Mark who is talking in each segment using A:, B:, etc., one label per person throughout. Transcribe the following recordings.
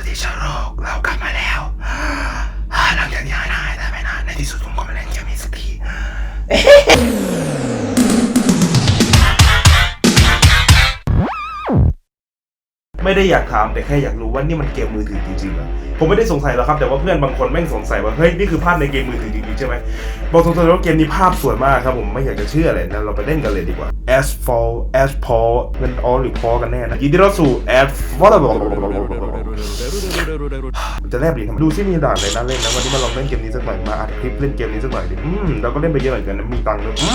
A: วัสดีชาวโลกเรากลับมาแล้วหลังจากที่หายหายไปนานในที่สุดผมก็มาเล่นเกมนี้สักที ไม่ได้อยากถามแต่แค่อยากรู้ว่านี่มันเกมมือถือจริงๆเหรอผมไม่ได้สงสัยหรอกครับ แต่ว่าเพื่อนบางคนแม่งสงสัยว่าเฮ้ยนี่คือภาพในเกมมือถือจริงๆใช่ไหมบอกตรงๆว่าเกมนี้ภาพสวยมากครับผมไม่อยากจะเชื่อเลยนะเราไปเล่นกันเลยดีกว่า Asphalt Asphalt เป็นออหรือพอกันแน่นะยินดีต้อนรับสู่ Asphalt จะแลบลิ้นทำดูซิมีด่านอะไรน่าเล่นนะวันนี้มาลองเล่นเกมนี้สักหน่อยมาอัดคลิปเล่นเกมนี้สักหน่อยดิอืมเราก็เล่นไปเยอะเหมือนกันนะมีตังค์ด้วยอื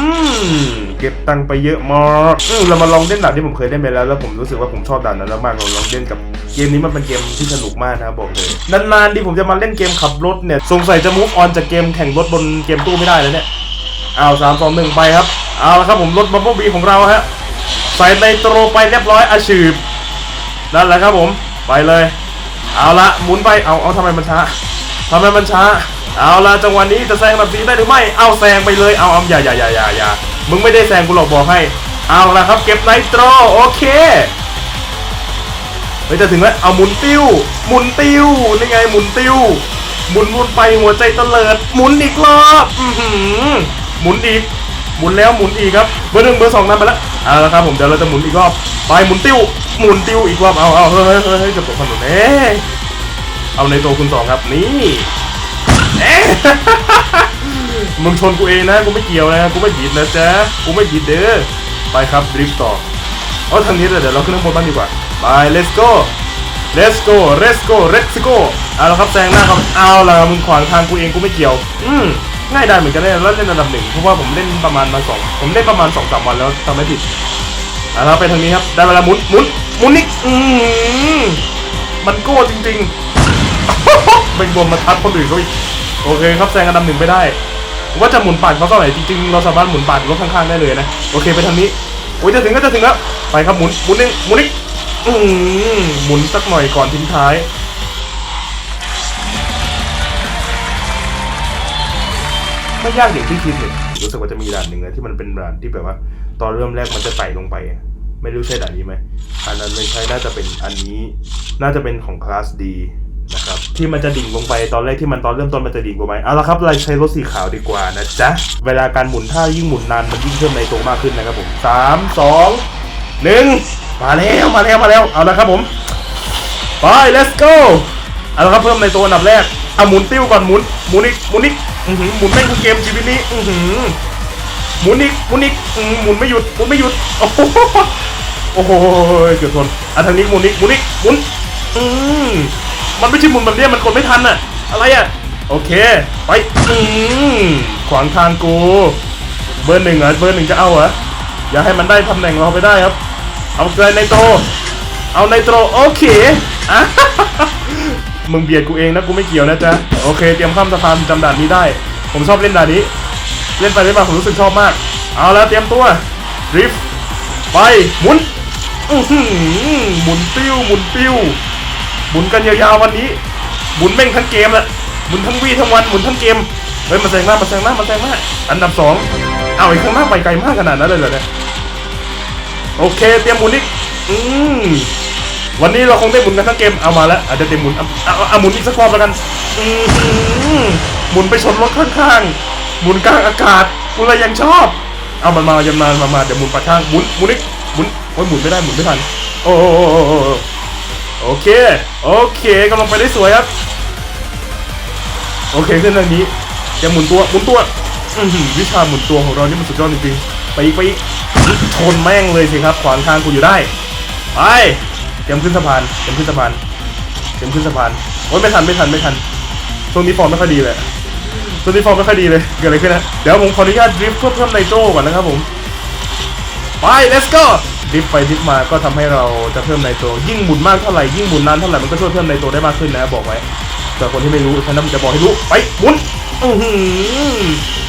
A: มเก็บตังค์ไปเยอะมากอืมเรามาลองเล่นด่านที่ผมเคยเล่นไปแล้วแล้วผมรู้สึกว่าผมชอบด่านนั้นมากเราลองเล่นกับเกมนี้มันเป็นเกมที่สนุกมากนะครับบอกเลยนานๆที่ผมจะมาเล่นเกมขับรถเนี่ยสงสัยจะมูฟออนจากเกมแข่งรถบนเกมตู้ไม่ได้แล้วเนี่ยเอาสามสองหนึ่งไปครับเอาละครับผมรถบัมเบิลบีของเราฮะใส่ในโตรไปเรียบร้อยอาชีพนั่นแหละครับผมไปเลย เอาละหมุนไปเอาเอาทำไมมันช้าทำไมมันช้า เอาละจังหวะนี้จะแซงแบบนี้ได้หรือไม่เอาแซงไปเลยเอาเอาอย่าอย่าอย่าอย่าอย่ามึงไม่ได้แซงกูหรอกบอกให้ เอาละครับเก็บไนโตรโอเค เฮ้ยจะถึงแล้วเอาหมุนติ้ว หมุนติ้วนี่ไงหมุนติ้ว หมุนวนไปหัวใจเตลิด หมุนอีกรอบหมุนอีก หมุนแล้วหมุนอีกครับ เบอร์หนึ่งเบอร์สองนั่นไปแล้วเอาละครับผมเดี๋ยวเราจะหมุนอีกรอบ ไปหมุนติ้ว หมุนติ้วอีกรอบ เอาเอาเฮ้ยเฮ้ยเฮ้ยเฮ้ยจะตกถนนเอ๊เอาในตัวคุณสองครับนี่เอ๊มึงชนกูเองนะกูไม่เกี่ยวนะกูไม่ผิดนะจ๊ะกูไม่ผิดเด้อไปครับดริฟต์ต่อเอาทางนี้เลยเดี๋ยวเราขึ้นข้างบนบ้างดีกว่า ไป let's go let's go let's go let's go เอาละครับแซงหน้าครับเอาละมึงขวางทางกูเองกูไม่เกี่ยว อืมง่ายได้เหมือนกันเลยแล้วเล่นอันดับหนึ่งเพราะว่าผมเล่นประมาณมาสองผมเล่นประมาณสองสามวันแล้วทำไม่ผิดเอาละไปทางนี้ครับได้เวลาหมุนหมุนหมุนนี่อืมมันโก้จริงๆเป็นบวมมาทัดคนอื่นเขาอีกโอเคครับแซงอันดับหนึ่งไปได้ว่าจะหมุนปาดเขาเท่าไหร่จริงๆเราสามารถหมุนปาดรถข้างๆได้เลยนะโอเคไปทางนี้โอ้ยจะถึงก็จะถึงแล้วไปครับหมุนหมุนนี่หมุนนี่ อืมหมุนสักหน่อยก่อนทิ้งท้าย ไม่ยากอย่างที่คิดเลยรู้สึกว่าจะมีด่านหนึ่งนะที่มันเป็นด่านที่แบบว่า ตอนเริ่มแรกมันจะไต่ลงไป ไม่รู้ใช่ด่านนี้ไหมอันนั้นไม่ใช่น่าจะเป็นอันนี้ น่าจะเป็นของคลาสดีนะครับที่มันจะดิ่งลงไปตอนแรกที่มันตอนเริ่มต้นมันจะดิ่งลงไปเอาละครับเราใช้รถสีขาวดีกว่านะจ๊ะเวลาการหมุนถ้ายิ่งหมุนนานมันยิ่งเพิ่มในตรงมากขึ้นนะครับผมสามสองหนึ่ง มาแล้วมาแล้วมาแล้วเอาละครับผมไป let's go เอาละครับเพิ่มในตัวอันดับแรกเอาหมุนติ้วก่อนหมุนหมุนอีกหมุนอีกอือหือหมุนแม่งทั้งเกมชีวิตนี้อือหือหมุนอีกหมุนอีกอือหมุนไม่หยุดหมุนไม่หยุดโอ้โหโอ้โหเกือบทนอะทางนี้หมุนอีกหมุนอีกหมุนอืมมันไม่ใช่หมุนแบบเนี้มันกดไม่ทันอะอะไรอะโอเค ไปอืมขวางทางกู เบอร์หนึ่งเหรอเบอร์หนึ่งจะเอาเหรออย่าให้มันได้ตำแหน่งเราไปได้ครับ เอาเกินในโต เอาในโตรโอเคอะมึงเบียดกูเองนะกูไม่เกี่ยวนะจ๊ะโอเคเตรียมข้ามสะพานจำด่านนี้ได้ ผมชอบเล่นด่านนี้ เล่นไปเล่นมาผมรู้สึกชอบมาก เอาแล้วเตรียมตัวดริฟต์ไปหมุนอื้อหือหมุนปิ้วหมุนปิ้วหมุนกันยาวๆวันนี้หมุนแม่งทั้งเกมละหมุนทั้งวีทั้งวันหมุนทั้งเกมเฮ้ยมาแซงหน้ามาแซงหน้ามาแซงหน้าอันดับสองเอาอีกข้างหน้าไปไกลมากขนาดนั้นเลยเหรอเนี่ย โอเค เตรียมหมุนอีกอืมวันนี้เราคงได้หมุนกันทั้งเกมเอามาแล้วอาจจะเตรียมหมุนเอาเอาเอาหมุนอีกสักรอบแล้วกันอืมหมุนไปชนรถข้างๆหมุนกลางอากาศกูเลยยังชอบ เอามันมายังมามามาเดี๋ยวหมุนปัดข้างหมุนหมุนอีกหมุนโอ้ยหมุนไม่ได้หมุนไม่ทันโอ้โโอ้โอ้โอเค โอเคกำลังไปได้สวยครับ โอเคขึ้นทางนี้จะหมุนตัว หมุนตัววิชาหมุนตัวของเรานี่มันสุดยอดจริงๆ ปอีกไปอีกชนแม่งเลยสิครับ ขวางทางกูอยู่ได้ ไปเตรียมขึ้นสะพานเตรียมขึ้นสะพานเตรียมขึ้นสะพานโอ๊ยไม่ทันไม่ทันไม่ทันช่วงนี้ฟอร์มไม่ค่อยดีเลยช่วงนี้ฟอร์มไม่ค่อยดีเลยเกิดอะไรขึ้นนะเดี๋ยวผมขออนุญาตดริฟต์เพื่อเพิ่มไนโตรก่อนนะครับผมไป let's go ดริฟต์ไปดริฟต์มาก็ทำให้เราจะเพิ่มไนโตรยิ่งหมุนมากเท่าไหร่ยิ่งหมุนนานเท่าไหร่มันก็ช่วยเพิ่มไนโตรได้มากขึ้นนะบอกไว้สำหรับคนที่ไม่รู้ฉะนั้นจะบอกให้รู้ไปหมุน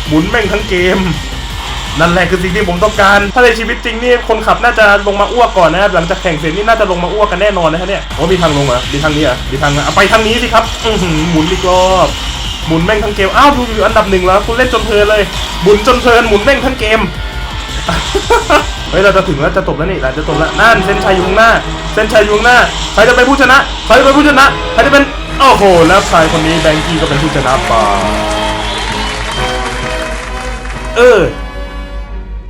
A: หมุนแม่งทั้งเกม นั่นแหละคือสิ่งที่ผมต้องการ ถ้าในชีวิตจริงนี่คนขับน่าจะลงมาอ้วกก่อนนะครับหลังจากแข่งเสร็จนี่น่าจะลงมาอ้วกกันแน่นอนนะฮะเนี่ยโอ้มีทางลงเหรอมีทางนี้เหรอะมีทางอะไปทางนี้สิครับอือหือหมุนอีกรอบหมุนแม่งทั้งเกมอ้าวดูอยู่อันดับหนึ่งแล้วคุณเล่นจนเพลินเลยหมุนจนเพลินหมุนแม่งทั้งเกมเฮ้ยเราจะถึงแล้วจะจบแล้วนี่เราจะจบแล้วนั่นเส้นชัยอยู่ข้างหน้า เส้นชัยอยู่ข้างหน้าใครจะเป็นผู้ชนะใครจะเป็นผู้ชนะใครจะเป็นโอ้โหแล้วชายคนนี้แบงกี้ก็เป็นผู้ชนะไปเออ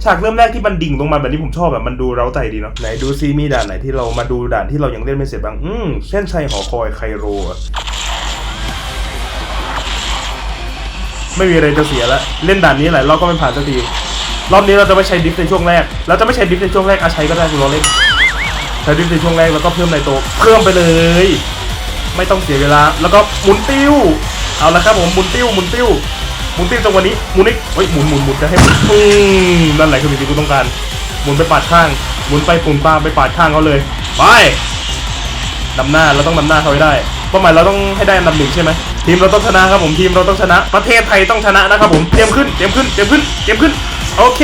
A: ฉากเริ่มแรกที่มันดิ่งลงมาแบบนี้ผมชอบแบบมันดูเร้าใจดีเนาะไหนดูซิมีด่านไหนที่เรามาดูด่านที่เรายังเล่นไม่เสร็จบ้างอืมเส้นชัยหอคอยไคโรอะไม่มีอะไรจะเสียแล้วเล่นด่านนี้หลายรอบก็ไม่ผ่านสักทีรอบนี้เราจะไม่ใช้ดิฟในช่วงแรกเราจะไม่ใช้ดิฟในช่วงแรกอาใช้ก็ได้คุณรอเล่นใช้ดิฟในช่วงแรกแล้วก็เพิ่มในโตเพิ่มไปเลย ไม่ต้องเสียเวลา แล้วก็หมุนติ้วเอาละครับผมหมุนติ้วหมุนติ้ว หมุนติ้วจังหวะนี้หมุนอีกเฮ้ยหมุนหมุนหมุนจะให้หมุนอืมนั่นแหละคือสิ่งที่กูต้องการหมุนไปปาดข้างหมุนไปปุ่นปาไปปาดข้างเขาเลยไปนำหน้าเราต้องนำหน้าเขาให้ได้เป้าหมายเราต้องให้ได้อันดับหนึ่งใช่ไหมทีมเราต้องชนะครับผมทีมเราต้องชนะ ประเทศไทยต้องชนะนะครับผมเตรียมขึ้นเตรียมขึ้นเตรียมขึ้นเตรียมขึ้นโอเค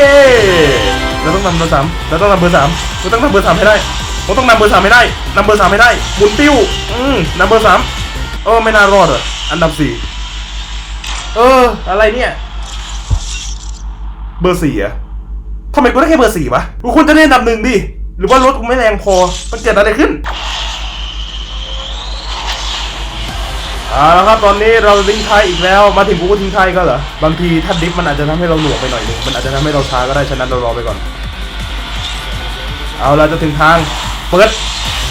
A: เราต้องนำเบอร์สามเราต้องนำเบอร์สามเราต้องนำเบอร์สามให้ได้เราต้องนำเบอร์สามให้ได้นำเบอร์สามให้ได้หมุนติ้วอืมนำเบอร์สามเออไม่น่ารอดอะอันดับสี่ เออ อะไรเนี่ย เบอร์สี่อะทำไมกูได้แค่เบอร์สี่วะกูควรจะได้อันดับหนึ่งดิ หรือว่ารถกูไม่แรงพอ มันเกิดอะไรขึ้นเอาละครับตอนนี้เราทิ้งท้ายอีกแล้ว มาถึงกูก็ทิ้งท้ายก็เหรอ บางทีถ้าดิฟมันอาจจะทำให้เราหน่วงไปหน่อยนึงมันอาจจะทำให้เราช้าก็ได้ ฉะนั้นเรารอไปก่อน เอาเราจะถึงทาง เปิด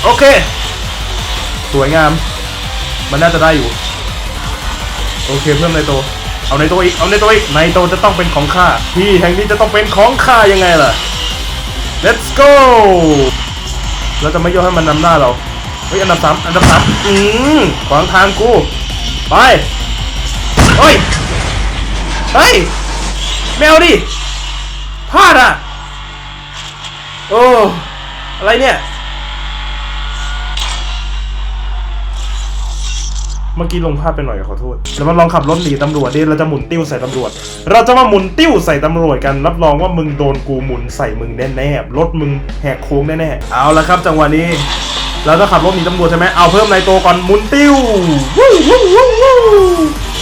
A: โอเค สวยงาม มันน่าจะได้อยู่ โอเคเพิ่มในโตวเอาในตัวอีก เอาในตัวอีก ในโตวจะต้องเป็นของข้า ที่แห่งนี้จะต้องเป็นของข้ายังไงล่ะ let's go เราจะไม่ยอมให้มันนำหน้าเรา เฮ้ยอันดับสามอันดับสามอืมขวางทางกู ไป เฮ้ย เฮ้ยไม่เอาดิพลาดอะ โอ้ อะไรเนี่ย เมื่อกี้ลงภาพไปหน่อยขอโทษเดี๋ยวมาลองขับรถหนีตำรวจดิเราจะหมุนติ้วใส่ตำรวจ เราจะมาหมุนติ้วใส่ตำรวจกัน รับรองว่ามึงโดนกูหมุนใส่มึงแน่ๆรถมึงแหกโค้งแน่ๆเอาละครับ จังหวะนี้ เราจะขับรถหนีตำรวจใช่ไหมเอาเพิ่มในโตก่อนหมุนติ้ววู้วู้วู้วู้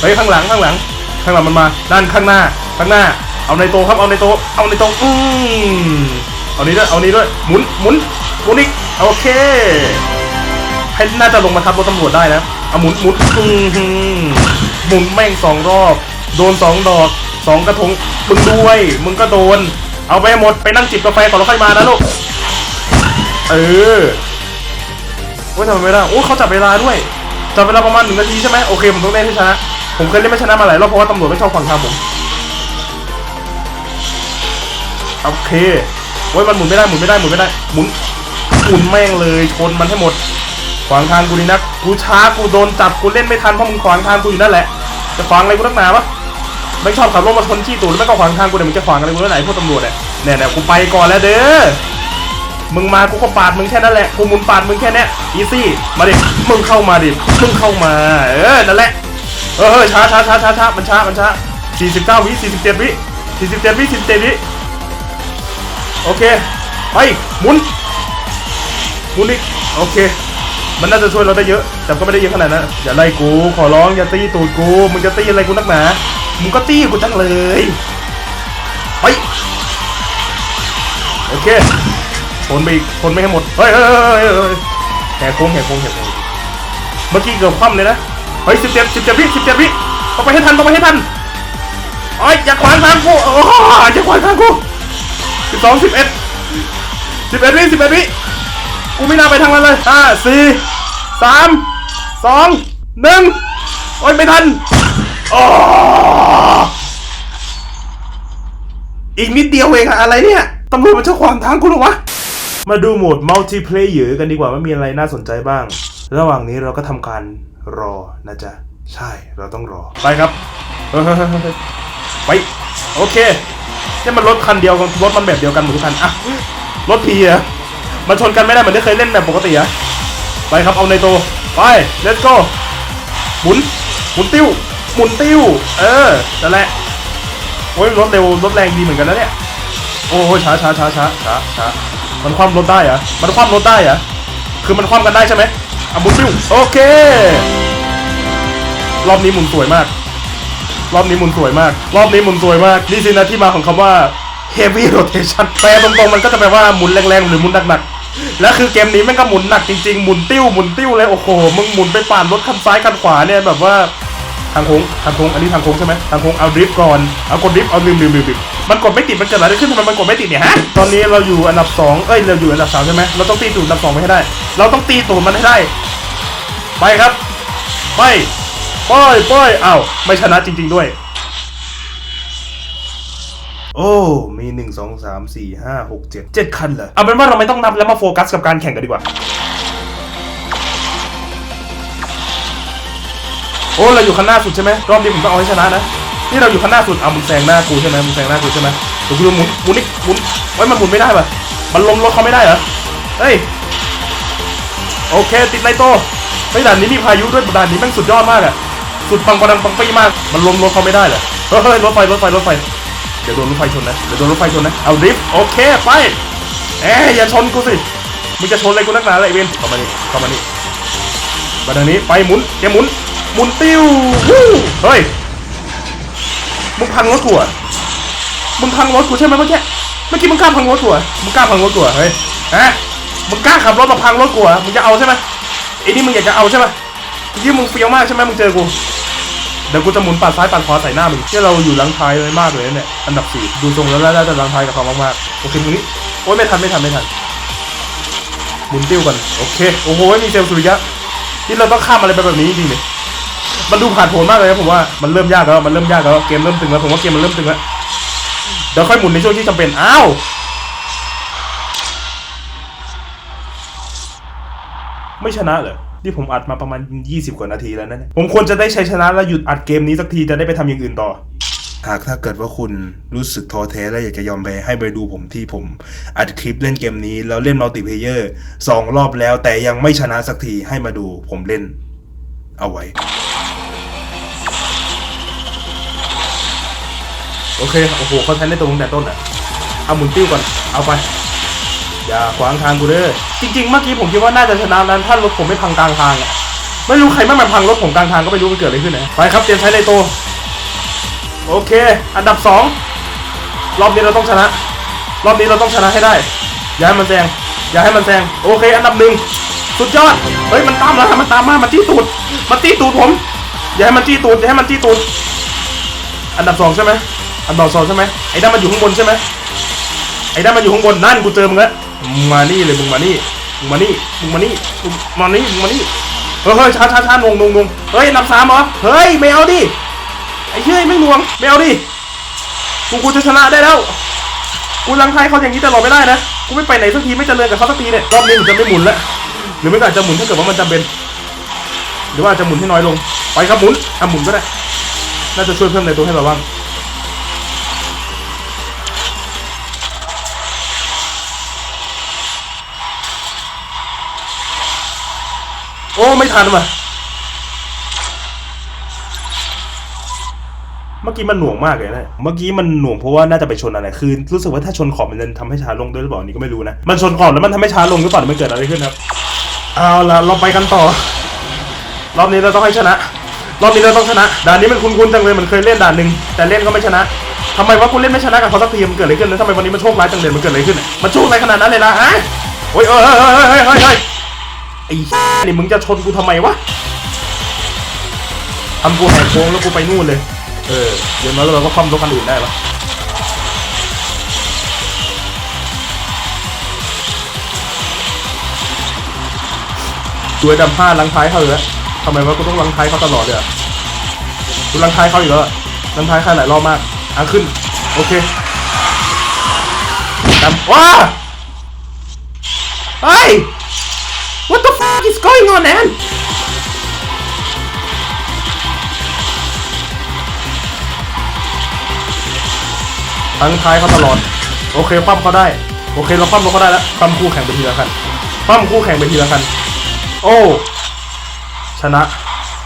A: เฮ้ยข้างหลังข้างหลัง ข้างหลังมันมา ด้านข้างหน้าข้างหน้า เอาในโตครับเอาในโตเอาในโตอืมเอานี้ด้วยเอานี้ด้วยหมุนหมุนหมุนอีกโอเคให้น่าจะลงมาทับรถตำรวจได้นะ เอาหมุนหมุนอื้อหือหมุนแม่งสองรอบ โดนสองดอกสองกระทงมึงด้วย มึงก็โดน เอาไปให้หมดไปนั่งจิบกาแฟก่อนแล้วค่อยมานะลูก เออโอ้ยทำไมไม่ได้โอ้เขาจับเวลาด้วย จับเวลาประมาณหนึ่งนาทีใช่ไหมโอเคผมต้องเล่นให้ชนะ ผมเคยเล่นไม่ชนะมาหลายรอบเพราะว่าตำรวจไม่ชอบฟังทางผม โอเคโอ้ยมันหมุนไม่ได้หมุนไม่ได้หมุนไม่ได้ หมุนหมุนแม่งเลยชนมันให้หมด ขวางทางกูดีนักกูช้ากูโดนจับกูเล่นไม่ทันเพราะมึงขวางทางกูอยู่นั่นแหละจะขวางอะไรกูนักหนาวะไม่ชอบขับรถมาชนขี้ตูดแล้วไม่ก็ขวางทางกูเดี๋ยวมึงจะขวางอะไรกูแล้วไหนพวกตำรวจเนี่ยเนี่ยเนี่ยกูไปก่อนแล้วเด้อมึงมากูก็ปาดมึงแค่นั้นแหละกูมุนปาดมึงแค่นี้อีซี่มาดิมึงเข้ามาดิมึงเข้ามาเออนั่นแหละเออเออช้าช้าช้าช้าช้ามันช้ามันช้า49วิ47วิ47วิ47วิโอเคไปหมุนหมุนอีกโอเค มันน่าจะช่วยเราได้เยอะ แต่ก็ไม่ได้เยอะขนาดนั้นอย่าไล่กู ขอร้องอย่าตีตูดกู มึงจะตีอะไรกูนักหนา มึงก็ตีกูจังเลย ไป โอเคทนไปอีกทนไม่ให้หมด เฮ้ยเฮ้ยเฮ้ยแหกโค้งแหกโค้งแหกโค้งเมื่อกี้เกือบคว่ำเลยนะ เฮ้ยสิบเจ็ดสิบเจ็ดวิสิบเจ็ดวิต้องไปให้ทันต้องไปให้ทันโอ้ยอย่าขวางทางกูโอ้ยอย่าขวางทางกูสิบสองสิบเอ็ดสิบเอ็ดวิสิบเอ็ดวิ กูไม่น่าไปทางนั้นเลยห้าสี่สามสองหนึ่งโอ้ยไม่ทันอีกนิดเดียวเองอะอะไรเนี่ย ตำรวจมันจะขวางทางกูเหรอวะ มาดูโหมดมัลติเพลเยอร์กันดีกว่าว่ามีอะไรน่าสนใจบ้าง ระหว่างนี้เราก็ทำการรอนะจ๊ะ ใช่เราต้องรอ ไปครับ ไป โอเคนี่มันรถคันเดียวกันรถมันแบบเดียวกันหมดทุกคันอะรถพีอะ มันชนกันไม่ได้เหมือนที่เคยเล่นแบบปกติอะไปครับเอาในโตวไป let's go หมุนหมุนติ้วหมุนติ้ว เออนั่นแหละโอ้ยรถเร็วรถแรงดีเหมือนกันนะเนี่ยโอ้ยช้าช้าช้าช้าช้าช้ามันคว่ำรถได้เหรอะมันคว่ำรถได้เหรอะคือมันคว่ำกันได้ใช่ไหมอะหมุนติ้วโอเค รอบนี้หมุนสวยมาก รอบนี้หมุนสวยมาก รอบนี้หมุนสวยมากนี่สินะที่มาของคำว่า heavy rotation แปลตรงๆมันก็จะแปลว่าหมุนแรงๆหรือหมุนหนักๆ แล้วคือเกมนี้แม่งก็หมุนหนักจริงๆ หมุนติ้วหมุนติ้วเลยโอ้โห มึงหมุนไปป่านรถคันซ้ายคันขวาเนี่ยแบบว่าทางโค้งทางโค้งอันนี้ทางโค้งใช่ไหมทางโค้งเอาดริฟก่อนเอากดดริฟเอาลืมลืมลืมลืมมันกดไม่ติดมันเกิดอะไรขึ้นทำไมมันกดไม่ติดเนี่ยฮะตอนนี้เราอยู่อันดับสองเอ้ยเราอยู่อันดับสามใช่ไหมเราต้องตีตูดอันดับสองไปให้ได้ เราต้องตีตูดมันให้ได้ ไปครับไปไปไปอ้าวไม่ชนะจริง ๆด้วย โอ้ มีหนึ่งสองสามสี่ห้าหกเจ็ดเจ็ดคันเหรอ เอาเป็นว่าเราไม่ต้องนับแล้วมาโฟกัสกับการแข่งกันดีกว่า โอ้ เราอยู่ข้างหน้าสุดใช่ไหมรอบนี้ผมต้องเอาให้ชนะนะ นี่เราอยู่ข้างหน้าสุด เอามึงแซงหน้ากูใช่ไหมมึงแซงหน้ากูใช่ไหมเดี๋ยวกูหมุนหมุนนี่หมุนไว้ยมันหมุนไม่ได้ป่ะมันลมรถเขาไม่ได้เหรอ เฮ้ย โอเค ติดไนโตเฮ้ด่านนี้มีพายุด้วยด่านนี้แม่งสุดยอดมากอะสุดปังปังปังปี้มาก มันลมรถเขาไม่ได้เหรอ เฮ้ยรถไฟรถไฟรถไฟ ดี๋ยวโดนรถไฟชนนะเดี๋ยวโดนรถไฟชนนะเอาดริฟต์โอเคไปเอ๊อย่าชนกูสิมึงจะชนอะไรกูนักหนาอะไรเวนเข้ามานี่เข้ามานี่มาทางนี้ไปหมุนแกหมุนหมุนติ้ววู้เฮ้ยมึงพังรถกูเหรอะมึงพังรถกูใช่ไหมเมื่อกี้เมื่อกี้มึงกล้าพังรถกูเหรอมึงกล้าพังรถกูเหรอเฮ้ยฮะมึงกล้าขับรถมาพังรถกูเหรอมึงจะเอาใช่ไหมไอ้นี่มึงอยากจะเอาใช่ไหมยี่มึงเฟี้ยวมากใช่ไหมมึงเจอกู เดี๋ยวกูจะหมุนปัดซ้ายปัดขวาใส่หน้ามึงที่เราอยู่ลังท้ายเลยมากเลยเนี่ย อันดับสี่ดูทรงแล้วน่าจะหลังท้ายกับเขามากๆ โอเคตรงนี้ โอ้ยไม่ทันไม่ทันไม่ทัน หมุนติ้วกัน โอเค โอ้โหมีเซลล์สุริยะนี่เราต้องข้ามอะไรไปแบบนี้จริงเลยมันดูผ่านโผนมากเลยนะผมว่า มันเริ่มยากแล้ว มันเริ่มยากแล้ว เกมเริ่มตึงแล้ว ผมว่าเกมมันเริ่มตึงแล้ว เดี๋ยวค่อยหมุนในช่วงที่จำเป็น อ้าวไม่ชนะเหรอ ที่ผมอัดมาประมาณ 20 กว่านาทีแล้วนะเนี่ยผมควรจะได้ชัยชนะแล้วหยุดอัดเกมนี้สักทีจะได้ไปทำอย่างอื่นต่อ หากถ้าเกิดว่าคุณรู้สึกท้อแท้และอยากจะยอมแพ้ให้ไปดูผมที่ผมอัดคลิปเล่นเกมนี้ แล้วเล่นมัลติเพลเยอร์สองรอบแล้วแต่ยังไม่ชนะสักทีให้มาดูผมเล่น เอาไว้ โอเคโอ้โหเขาแทนได้ตรงตั้งแต่ต้นอะเอาหมุนติ้วก่อนเอาไป อย่าขวางทางกูเด้อจริงๆเมื่อกี้ผมคิดว่าน่าจะชนะนั้นถ้ารถผมไม่พังกลางทางอะไม่รู้ใครแม่มาพังรถผมกลางทางก็ไม่รู้มันเกิดอะไรขึ้นนะไปครับเตรียมใช้ในโตโอเค อันดับสองรอบนี้เราต้องชนะ รอบนี้เราต้องชนะให้ได้ อย่าให้มันแซงอย่าให้มันแซงโอเค อันดับหนึ่งสุดยอดเฮ้ยมันตามแล้วมันตามมามันจี้ตูดมันจี้ตูดผม อย่าให้มันจี้ตูดอย่าให้มันจี้ตูดอันดับสองใช่ไหมอันดับสองใช่ไหมไอ้ด้ามันอยู่ข้างบนใช่ไหมไอ้ด้ามันอยู่ข้างบนนั่นกูเจอมึงแล้ว มึงมานี่เลยมึงมานี่มึงมานี่มึงมานี่มึงมานี่มึงมานี่เฮ้ยเฮ้ยช้าช้าช้านงนงนงเฮ้ยนับสามเหรอเฮ้ยไม่เอาดิไอ้เฮ้ยไม่หน่วงไม่เอาดิกูกูจะชนะได้แล้วกูลังไทยเขาอย่างนี้ตลอดไม่ได้นะกูไม่ไปไหนสักทีไม่เจริญกับเขาสักทีเนี่ยรอบนี้ผมจะไม่หมุนแล้วหรือไม่ก็อาจจะหมุนถ้าเกิดว่ามันจำเป็น หรือว่าจจะหมุนให้น้อยลงไปครับหมุนอะหมุนก็ได้น่าจะช่วยเพิ่มในตัวให้เราบ้าง โอ้ไม่ทันว่ะเมื่อกี้มันหน่วงมากเลยนะ เมื่อกี้มันหน่วงเพราะว่าน่าจะไปชนอะไร คือรู้สึกว่าถ้าชนขอบมันจะทำให้ช้าลงด้วยหรือเปล่าอันนี่ก็ไม่รู้นะ มันชนขอบแล้วมันทำให้ช้าลงหรือเปล่าหรือมันเกิดอะไรขึ้นครับ เอาล่ะเราไปกันต่อ รอบนี้เราต้องให้ชนะ รอบนี้เราต้องชนะ ด่านนี้มันคุ้นๆจังเลยมันเคยเล่นด่านหนึ่งแต่เล่นก็ไม่ชนะทำไมวะกูเล่นไม่ชนะกับเขาสักทีมันเกิดอะไรขึ้นแล้วทำไมวันนี้มันโชคร้ายจังเลยมันเกิดอะไรขึ้นอะมันโชคร้ายขนาดนั้นเลยนะฮะโอ้ยเอ้ยเอ้ยเอ้ยเอ้ย เอ้เนี่มึงจะชนกูทำไมวะทำกูแหกโค้งแล้วกูไปนู่นเลย เอออย่างน้อยเราก็คล่อมรถคันอื่นได้ปะตัวดำผ้าลังท้ายเขาเลยทำไมวะกูต้องลังท้ายเขาตลอดเลยอะกูลังท้ายเขาอีกแล้วลังท้ายเขาหลายรอบมากอะขึ้น โอเคดำว้าเฮ้ fuck is going on man ทั้งท้ายเขาตลอด โอเคคว่ำเขาได้ โอเคเราคว่ำรถเขาได้แล้วคว่ำคู่แข่งไปทีละคันคว่ำคู่แข่งไปทีละคัน โอ้ ชนะ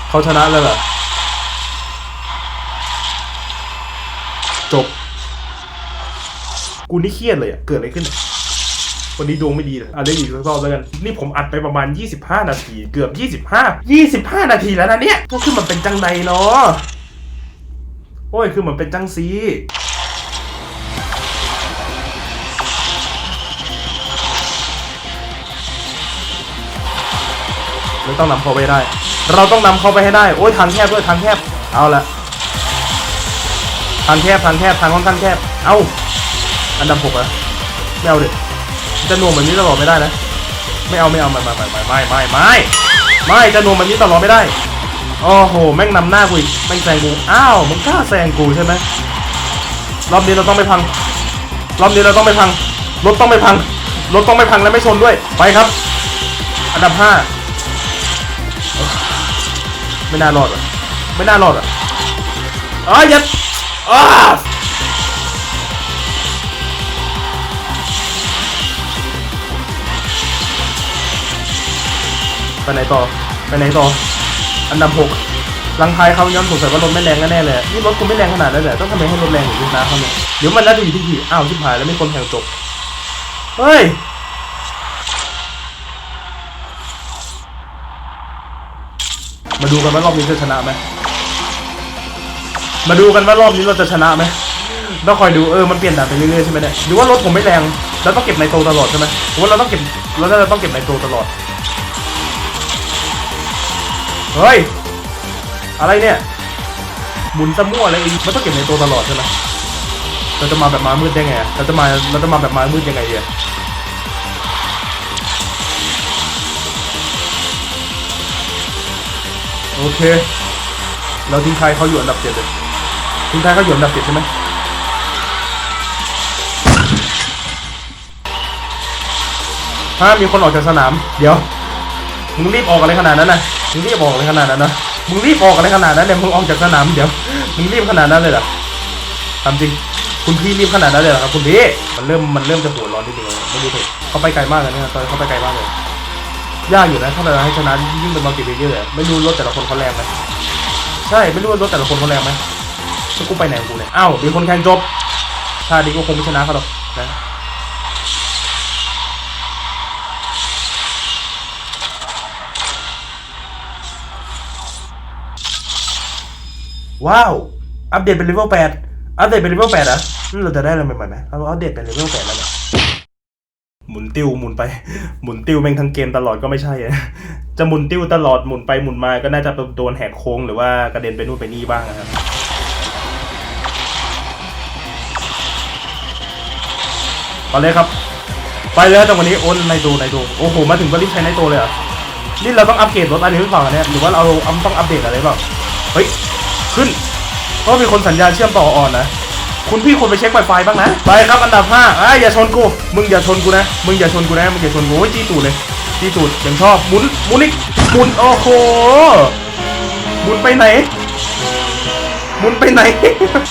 A: เขาชนะแล้วเหรอจบ กูนี่เครียดเลยอะเกิดอะไรขึ้น วันนี้ดวงไม่ดีอะเล่นอีกสักรอบแล้วกัน นี่ผมอัดไปประมาณ 25 นาที เกือบ 25 25 นาทีแล้วนะเนี่ยก็คือมันเป็นจังไดเนาะโอ้ยคือมันเป็นจังซีเราต้องนำเขาไปได้ เราต้องนำเขาไปให้ได้ โอ้ยทางแคบด้วยทางแคบ เอาละทางแคบทางแคบทางค่อนข้างแคบ เอาอันดับหกอะไม่เอาเด็ด จะหน่วงแบบนี้ตลอดไม่ได้นะ ไม่เอาไม่เอาไม่ไม่ไม่ไม่ไม่ไม่ไม่ไม่จะหน่วงแบบนี้ตลอดไม่ได้ โอ้โห แม่งนำหน้ากูอีกแม่งแซงกู อ้าวมึงกล้าแซงกูใช่ไหมรอบนี้เราต้องไม่พัง รอบนี้เราต้องไม่พัง รถต้องไม่พัง รถต้องไม่พังและไม่ชนด้วย ไปครับ อันดับห้าไม่น่ารอดอะไม่น่ารอดอะอ้าวอยัดอ้า ไปไหนต่อ ไปไหนต่อ อันดับหกลังท้ายเขาย้อนสงสัยว่ารถไม่แรงแน่เลยนี่รถกูไม่แรงขนาดนั้นเลยต้องทำไมให้รถแรงอย่างนี้นะเขาเนี่ยเดี๋ยวมันน่าจะอยู่ที่ขี่อ้าวชิบหายแล้วไม่คนแข่งจบ เฮ้ยมาดูกันว่ารอบนี้จะชนะไหม มาดูกันว่ารอบนี้เราจะชนะไหมต้องคอยดูเออมันเปลี่ยนด่านไปเรื่อยๆใช่ไหมเนี่ยหรือว่ารถผมไม่แรงเราต้องเก็บในโตตลอดใช่ไหมว่าเราต้องเก็บเราจะต้องเก็บในโตตลอด เฮ้ย อะไรเนี่ย หมุนซะมั่วเลยมันต้องเก็บในโตตลอดใช่ไหมเราจะมาแบบมามืดได้ไงเราจะมาเราจะมาแบบมามืดยังไงดีอะโอเค เราทิ้งทายเขาอยู่อันดับเจ็ดเลยทิ้งทายเขาอยู่อันดับเจ็ดใช่ไหมถ้ามีคนออกจากสนาม เดี๋ยว มึงรีบออกอะไรขนาดนั้นนะ มึงรีบออกอะไรขนาดนั้นนะ มึงรีบออกอะไรขนาดนั้นเนี่ย มึงออกจากสนามเดี๋ยว มึงรีบขนาดนั้นเลยเหรอทำจริง คุณพี่รีบขนาดนั้นเลยเหรอครับคุณพี่ มันเริ่มมันเริ่มจะหัวร้อนนิดนึงแล้วไม่รู้เถอะเขาไปไกลมากเลยนะตอนเขาไปไกลมากเลย ยากอยู่นะถ้าเราให้ชนะยิ่งเป็นมัลติเพเยอร์อะไม่รู้รถแต่ละคนเขาแรงไหมใช่ ไม่รู้รถแต่ละคนเขาแรงไหมถ้ากูไปไหนกูเนี่ย อ้าวมีคนแข่งจบถ้าดีก็คงไม่ชนะเขาหรอกนะ ว้าว อัปเดตเป็นเลเวลแปดอัปเดตเป็นเลเวลแปดอะนั่นเราจะได้อะไรใหม่ๆไหมเราอัปเดตเป็นเลเวลแปดแล้วเนี่ยหมุนติ้วหมุนไปหมุนติ้วแม่งทั้งเกมตลอดก็ไม่ใช่อะจะหมุนติ้วตลอดหมุนไปหมุนมาก็น่าจะโดนแหกโค้งหรือว่ากระเด็นไปนู่นไปนี่บ้างนะครับไปเลยครับ ไปเลยจังวันนี้โอนในตัวในตัวโอ้โหมาถึงก็รีบใช้ในตัวเลยอะนี่เราต้องอัปเกรดรถอะไรหรือเปล่าเนี่ยหรือว่าเราต้องอัปเดตอะไรเปล่าเฮ้ย ขึ้น เพราะมีคนสัญญาณเชื่อมต่ออ่อนนะ คุณพี่คนไปเช็คไวไฟบ้างนะ ไปครับอันดับห้าอ้ยอย่าชนกู มึงอย่าชนกูนะ มึงอย่าชนกูนะ มึงอย่าชนกูโอ้ยจี้ตูดเลยจี้ตูดยังชอบหมุนหมุนอีกหมุนโอ้โหหมุนไปไหนหมุนไปไหน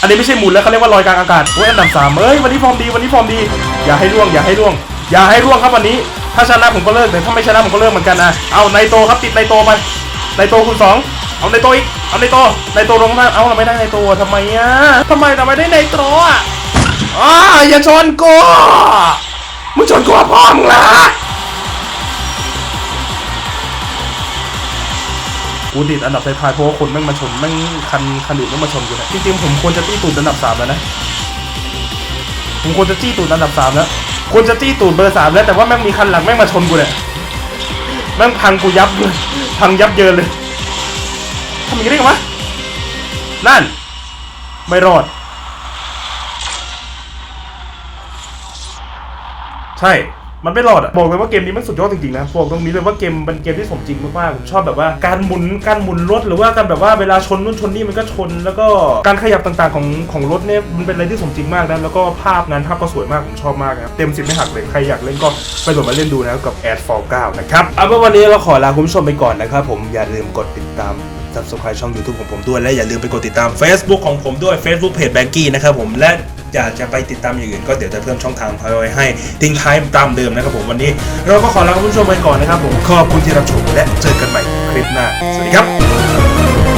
A: อันนี้ไม่ใช่หมุนแล้วเขาเรียกว่าลอยกลางอากาศโอ้ยอันดับสามเอ้ยวันนี้ฟอร์มดีวันนี้ฟอร์มดี อย่าให้ร่วงอย่าให้ร่วง อย่าให้ร่วงครับวันนี้ ถ้าชนะผมก็เลิกแต่ถ้าไม่ชนะผมก็เลิกเหมือนกันนะเอาในโตครับติดในโตไปในโตคุณสอง เอาในโตอีก เอาในโตในโตลงมาเอาเราไม่ได้ในโตทำไมอะทำไมทำไมได้ในโตอะอ้าอย่าชนกูมึงชนกูพ่อมึงละกูติดอันดับท้ายๆเพราะว่าคนแม่งมาชนแม่งคันคันอื่นแม่งมาชนกูนะจริงๆผมควรจะตีตูดอันดับสามแล้วนะผมควรจะจี้ตูดอันดับสามแล้วควรจะจี้ตูดเบอร์สามแล้วแต่ว่าแม่งมีคันหลังแม่งมาชนกูเนี่ยแม่งพังกูยับเลยพังยับเยินเลย ทำอย่างนี้ได้ไงวะ นั่น ไม่รอด ใช่ มันไม่รอดอะบอกเลยว่าเกมนี้มันสุดยอดจริงๆนะบอกตรงนี้เลยว่าเกมเป็นเกมที่สมจริงมากๆผมชอบแบบว่าการหมุนการหมุนรถหรือว่าการแบบว่าเวลาชนนู่นชนนี่มันก็ชน แล้วก็การขยับต่างๆของของรถเนี่ยมันเป็นอะไรที่สมจริงมากนะแล้วก็ภาพงานภาพก็สวยมากผมชอบมากนะครับเต็มสิบไม่หักเลยใครอยากเล่นก็ไปโหลดมาเล่นดูนะครับกับ a d f a l 9นะครับเอาเป็นวันนี้เราขอลาคุณผู้ชมไปก่อนนะครับผมอย่าลืมกดติดตาม subscribe ช่อง YouTube ของผมด้วย และอย่าลืมไปกดติดตาม Facebook ของผมด้วย Facebook Page b a n k y นะครับผมและอยากจะไปติดตามอย่างอื่นก็เดี๋ยวจะเพิ่มช่องทางไว้ให้ทิ้งท้ายตามเดิมนะครับผมวันนี้ เราก็ขอลาคุณผู้ชมไปก่อนนะครับผมขอบคุณที่รับชมและเจอกันใหม่คลิปหน้า สวัสดีครับ